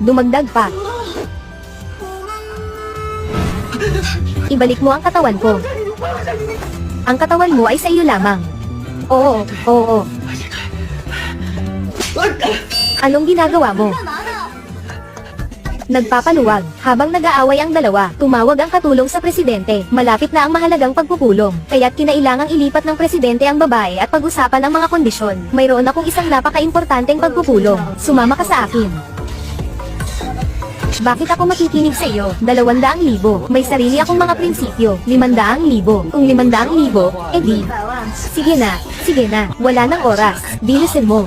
Dumagdag pa. Ibalik mo ang katawan ko. Ang katawan mo ay sa iyo lamang. Oo, oo. Anong ginagawa mo? Nagpapaluwag. Habang nag-aaway ang dalawa, tumawag ang katulong sa presidente. Malapit na ang mahalagang pagpupulong. Kaya't kinailangang ilipat ng presidente ang babae at pag-usapan ang mga kondisyon. Mayroon akong isang napaka-importanteng pagpupulong. Sumama ka sa akin. Bakit ako makikinig sa iyo? Dalawandaang libo. May sarili akong mga prinsipyo. Limandaang libo. Kung limandaang libo, edi. Sige na, sige na. Wala nang oras. Bilisin mo.